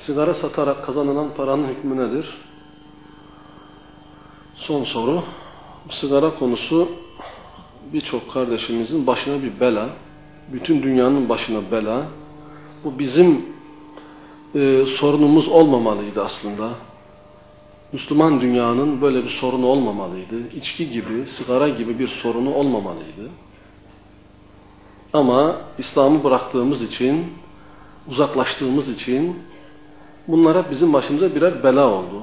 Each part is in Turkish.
Sigara satarak kazanılan paranın hükmü nedir? Son soru. Sigara konusu birçok kardeşimizin başına bir bela. Bütün dünyanın başına bela. Bu bizim e, sorunumuz olmamalıydı aslında. Müslüman dünyanın böyle bir sorunu olmamalıydı. İçki gibi, sigara gibi bir sorunu olmamalıydı. Ama İslam'ı bıraktığımız için, uzaklaştığımız için bunlara bizim başımıza birer bela oldu.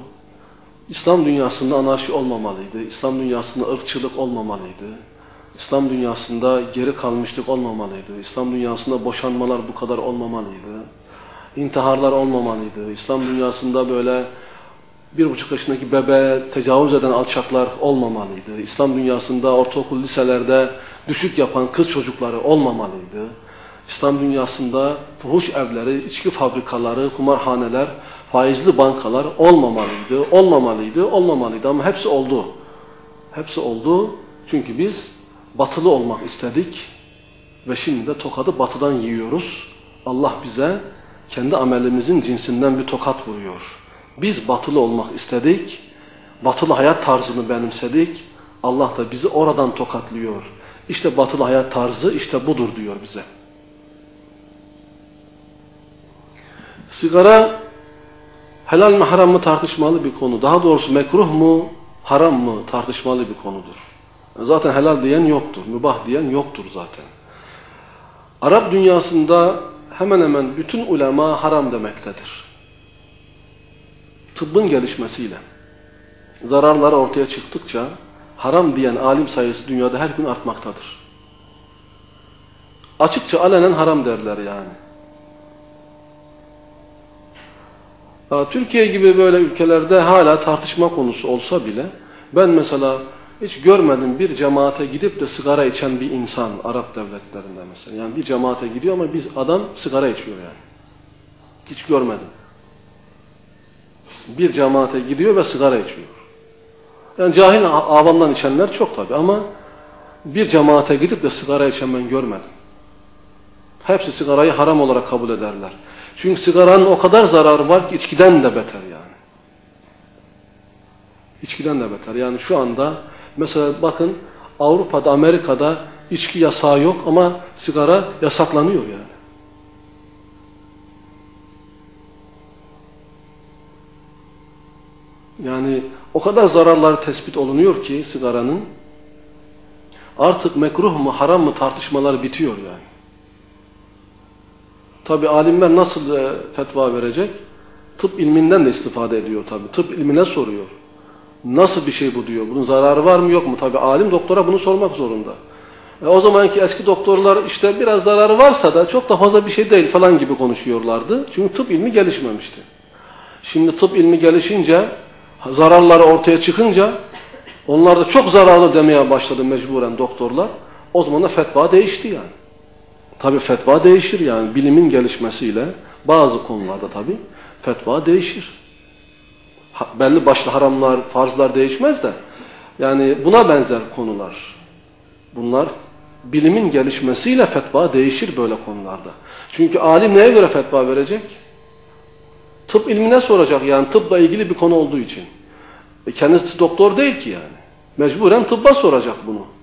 İslam dünyasında anarşi olmamalıydı. İslam dünyasında ırkçılık olmamalıydı. İslam dünyasında geri kalmışlık olmamalıydı. İslam dünyasında boşanmalar bu kadar olmamalıydı. İntiharlar olmamalıydı. İslam dünyasında böyle bir buçuk yaşındaki bebe tecavüz eden alçaklar olmamalıydı. İslam dünyasında ortaokul liselerde düşük yapan kız çocukları olmamalıydı. İslam dünyasında fuhuş evleri, içki fabrikaları, kumarhaneler, faizli bankalar olmamalıydı, olmamalıydı, olmamalıydı ama hepsi oldu. Hepsi oldu çünkü biz batılı olmak istedik ve şimdi de tokadı batıdan yiyoruz. Allah bize kendi amelimizin cinsinden bir tokat vuruyor. Biz batılı olmak istedik, batılı hayat tarzını benimsedik. Allah da bizi oradan tokatlıyor. İşte batılı hayat tarzı işte budur diyor bize. Sigara helal mi haram mı tartışmalı bir konu. Daha doğrusu mekruh mu haram mı tartışmalı bir konudur. Zaten helal diyen yoktur, mübah diyen yoktur zaten. Arap dünyasında hemen hemen bütün ulema haram demektedir. Tıbbın gelişmesiyle zararları ortaya çıktıkça haram diyen alim sayısı dünyada her gün artmaktadır. Açıkça alenen haram derler yani. Türkiye gibi böyle ülkelerde hala tartışma konusu olsa bile ben mesela hiç görmedim bir cemaate gidip de sigara içen bir insan Arap devletlerinde mesela. Yani bir cemaate gidiyor ama bir adam sigara içiyor yani. Hiç görmedim. Bir cemaate gidiyor ve sigara içiyor. Yani cahil avamdan içenler çok tabi ama bir cemaate gidip de sigara içen ben görmedim. Hepsi sigarayı haram olarak kabul ederler. Çünkü sigaranın o kadar zararı var ki içkiden de beter yani. İçkiden de beter. Yani şu anda mesela bakın Avrupa'da, Amerika'da içki yasağı yok ama sigara yasaklanıyor yani. Yani o kadar zararları tespit olunuyor ki sigaranın artık mekruh mu haram mı tartışmalar bitiyor yani. Tabi alimler nasıl e, fetva verecek? Tıp ilminden de istifade ediyor tabi. Tıp ilmine soruyor. Nasıl bir şey bu diyor. Bunun zararı var mı yok mu? Tabi alim doktora bunu sormak zorunda. E, o zamanki eski doktorlar işte biraz zararı varsa da çok da fazla bir şey değil falan gibi konuşuyorlardı. Çünkü tıp ilmi gelişmemişti. Şimdi tıp ilmi gelişince zararları ortaya çıkınca onlar da çok zararlı demeye başladı mecburen doktorlar. O zaman da fetva değişti yani. Tabi fetva değişir yani bilimin gelişmesiyle bazı konularda tabi fetva değişir. Ha, belli başlı haramlar, farzlar değişmez de yani buna benzer konular. Bunlar bilimin gelişmesiyle fetva değişir böyle konularda. Çünkü alim neye göre fetva verecek? Tıp ilmine soracak yani tıpla ilgili bir konu olduğu için. E kendisi doktor değil ki yani. Mecburen tıbba soracak bunu.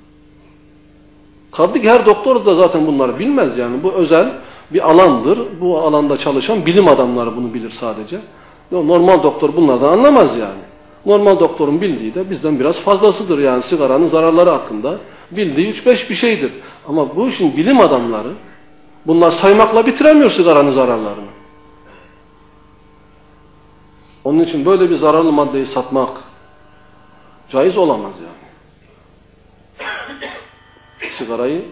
Kaldı ki her doktor da zaten bunları bilmez yani. Bu özel bir alandır. Bu alanda çalışan bilim adamları bunu bilir sadece. Normal doktor bunlardan anlamaz yani. Normal doktorun bildiği de bizden biraz fazlasıdır yani sigaranın zararları hakkında. Bildiği 3-5 bir şeydir. Ama bu işin bilim adamları bunlar saymakla bitiremiyor sigaranın zararlarını. Onun için böyle bir zararlı maddeyi satmak caiz olamaz yani sigarayı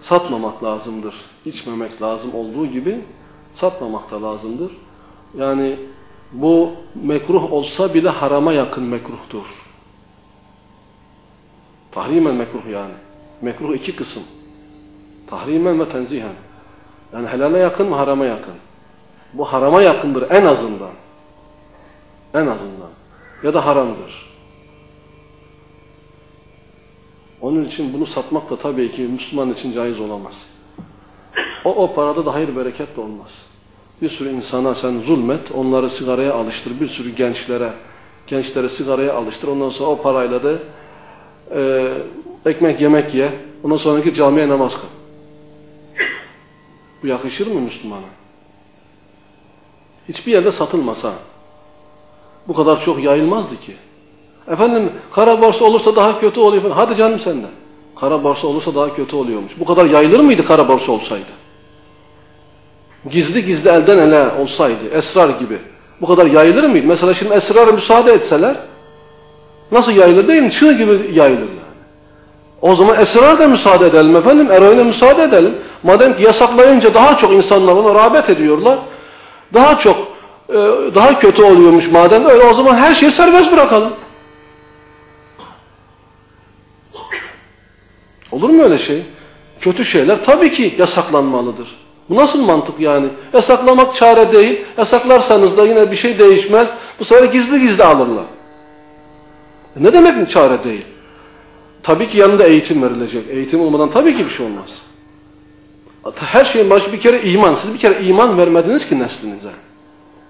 satmamak lazımdır. İçmemek lazım olduğu gibi satmamak da lazımdır. Yani bu mekruh olsa bile harama yakın mekruhtur. Tahrimen mekruh yani. Mekruh iki kısım. Tahrimen ve tenzihen. Yani helale yakın mı harama yakın. Bu harama yakındır en azından. En azından. Ya da haramdır. Onun için bunu satmak da tabii ki Müslüman için caiz olamaz. O, o parada da hayır bereket de olmaz. Bir sürü insana sen zulmet, onları sigaraya alıştır. Bir sürü gençlere, gençlere sigaraya alıştır. Ondan sonra o parayla da e, ekmek yemek ye. Ondan sonraki camiye namaz kıl. Bu yakışır mı Müslümana? Hiçbir yerde satılmasa bu kadar çok yayılmazdı ki. Efendim kara borsa olursa daha kötü oluyor falan. Hadi canım sen de. Kara borsa olursa daha kötü oluyormuş. Bu kadar yayılır mıydı kara borsa olsaydı? Gizli gizli elden ele olsaydı, esrar gibi. Bu kadar yayılır mıydı? Mesela şimdi esrara müsaade etseler nasıl yayılır değil mi? Çığ gibi yayılır yani. O zaman esrara da müsaade edelim efendim, eroine müsaade edelim. Madem ki yasaklayınca daha çok insanlar ona rağbet ediyorlar. Daha çok, e, daha kötü oluyormuş madem öyle o zaman her şeyi serbest bırakalım. Olur mu öyle şey? Kötü şeyler tabii ki yasaklanmalıdır. Bu nasıl mantık yani? Yasaklamak çare değil. Yasaklarsanız da yine bir şey değişmez. Bu sefer gizli gizli alırlar. E ne demek mi çare değil? Tabii ki yanında eğitim verilecek. Eğitim olmadan tabii ki bir şey olmaz. Her şeyin başı bir kere iman. Siz bir kere iman vermediniz ki neslinize.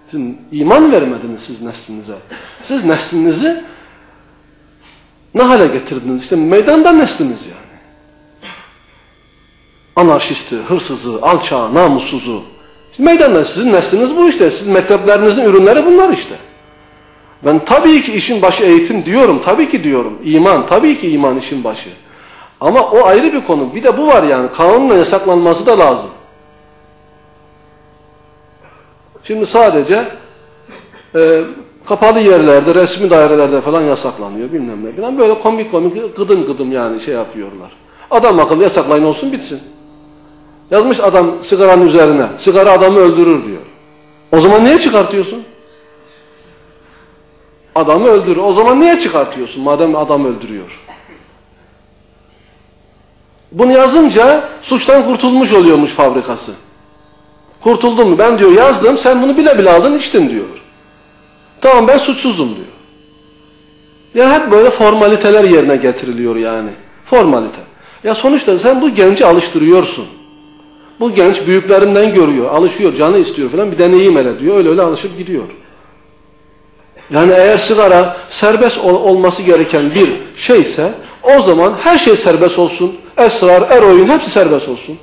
Siz iman vermediniz siz neslinize. Siz neslinizi ne hale getirdiniz? İşte meydanda nesliniz yani anarşisti, hırsızı, alçağı, namussuzu. İşte meydanda sizin nesliniz bu işte. Sizin mekteplerinizin ürünleri bunlar işte. Ben tabii ki işin başı eğitim diyorum. Tabii ki diyorum. İman. Tabii ki iman işin başı. Ama o ayrı bir konu. Bir de bu var yani. Kanunla yasaklanması da lazım. Şimdi sadece e, kapalı yerlerde, resmi dairelerde falan yasaklanıyor bilmem ne. Bilmem böyle komik komik gıdım gıdım yani şey yapıyorlar. Adam akıllı yasaklayın olsun bitsin. Yazmış adam sigaranın üzerine. Sigara adamı öldürür diyor. O zaman niye çıkartıyorsun? Adamı öldürür. O zaman niye çıkartıyorsun madem adam öldürüyor? Bunu yazınca suçtan kurtulmuş oluyormuş fabrikası. Kurtuldun mu? Ben diyor yazdım sen bunu bile bile aldın içtin diyor. Tamam ben suçsuzum diyor. Ya hep böyle formaliteler yerine getiriliyor yani. Formalite. Ya sonuçta sen bu genci alıştırıyorsun. Bu genç büyüklerinden görüyor, alışıyor, canı istiyor falan bir deneyim hele diyor. Öyle öyle alışıp gidiyor. Yani eğer sigara serbest ol olması gereken bir şeyse o zaman her şey serbest olsun. Esrar, eroin hepsi serbest olsun.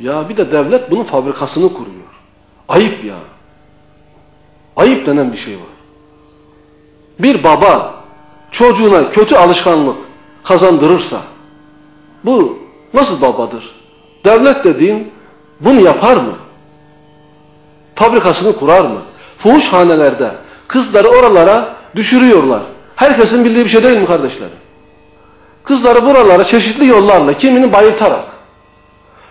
Ya bir de devlet bunun fabrikasını kuruyor. Ayıp ya. Ayıp denen bir şey var. Bir baba çocuğuna kötü alışkanlık kazandırırsa bu nasıl babadır? Devlet dediğin bunu yapar mı? Fabrikasını kurar mı? Fuhuşhanelerde kızları oralara düşürüyorlar. Herkesin bildiği bir şey değil mi kardeşlerim? Kızları buralara çeşitli yollarla, kimini bayıltarak,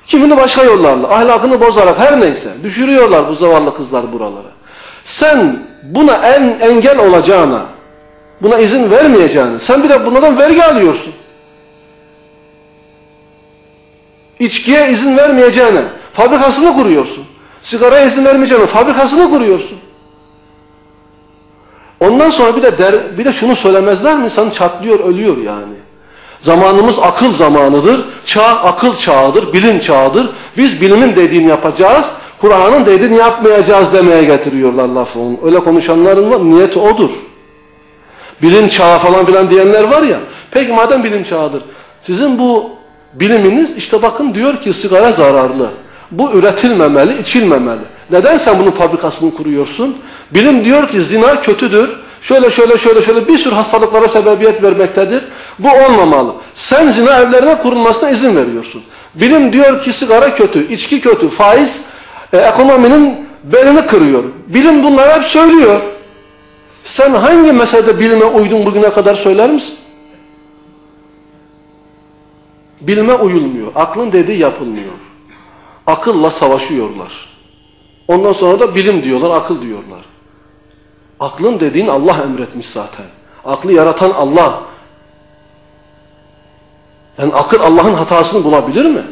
kimini başka yollarla, ahlakını bozarak her neyse düşürüyorlar bu zavallı kızlar buralara. Sen buna en engel olacağına, buna izin vermeyeceğine, sen bir de bunlardan vergi alıyorsun. İçkiye izin vermeyeceğine fabrikasını kuruyorsun. Sigaraya izin vermeyeceğine fabrikasını kuruyorsun. Ondan sonra bir de der, bir de şunu söylemezler mi? İnsan çatlıyor, ölüyor yani. Zamanımız akıl zamanıdır. Çağ akıl çağıdır, bilim çağıdır. Biz bilimin dediğini yapacağız. Kur'an'ın dediğini yapmayacağız demeye getiriyorlar lafı. Öyle konuşanların var, niyeti odur. Bilim çağı falan filan diyenler var ya. Peki madem bilim çağıdır. Sizin bu Biliminiz işte bakın diyor ki sigara zararlı. Bu üretilmemeli, içilmemeli. Neden sen bunun fabrikasını kuruyorsun? Bilim diyor ki zina kötüdür. Şöyle şöyle şöyle şöyle bir sürü hastalıklara sebebiyet vermektedir. Bu olmamalı. Sen zina evlerine kurulmasına izin veriyorsun. Bilim diyor ki sigara kötü, içki kötü, faiz e, ekonominin belini kırıyor. Bilim bunları hep söylüyor. Sen hangi meselede bilime uydun bugüne kadar söyler misin? Bilme uyulmuyor. Aklın dediği yapılmıyor. Akılla savaşıyorlar. Ondan sonra da bilim diyorlar, akıl diyorlar. Aklın dediğin Allah emretmiş zaten. Aklı yaratan Allah. Yani akıl Allah'ın hatasını bulabilir mi?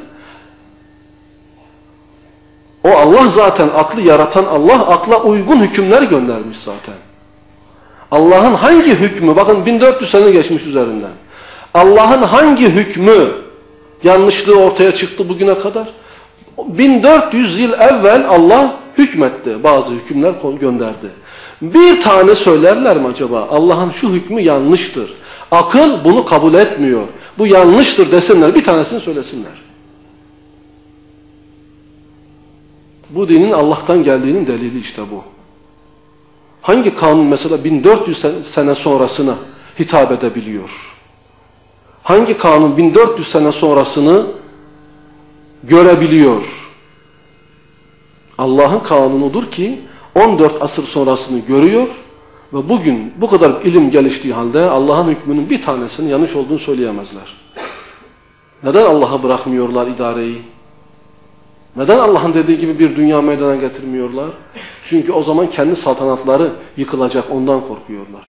O Allah zaten aklı yaratan Allah akla uygun hükümler göndermiş zaten. Allah'ın hangi hükmü bakın 1400 sene geçmiş üzerinden. Allah'ın hangi hükmü yanlışlığı ortaya çıktı bugüne kadar. 1400 yıl evvel Allah hükmetti. Bazı hükümler gönderdi. Bir tane söylerler mi acaba? Allah'ın şu hükmü yanlıştır. Akıl bunu kabul etmiyor. Bu yanlıştır desinler. Bir tanesini söylesinler. Bu dinin Allah'tan geldiğinin delili işte bu. Hangi kanun mesela 1400 sene sonrasına hitap edebiliyor? Hangi kanun 1400 sene sonrasını görebiliyor? Allah'ın kanunudur ki 14 asır sonrasını görüyor ve bugün bu kadar ilim geliştiği halde Allah'ın hükmünün bir tanesinin yanlış olduğunu söyleyemezler. Neden Allah'a bırakmıyorlar idareyi? Neden Allah'ın dediği gibi bir dünya meydana getirmiyorlar? Çünkü o zaman kendi saltanatları yıkılacak ondan korkuyorlar.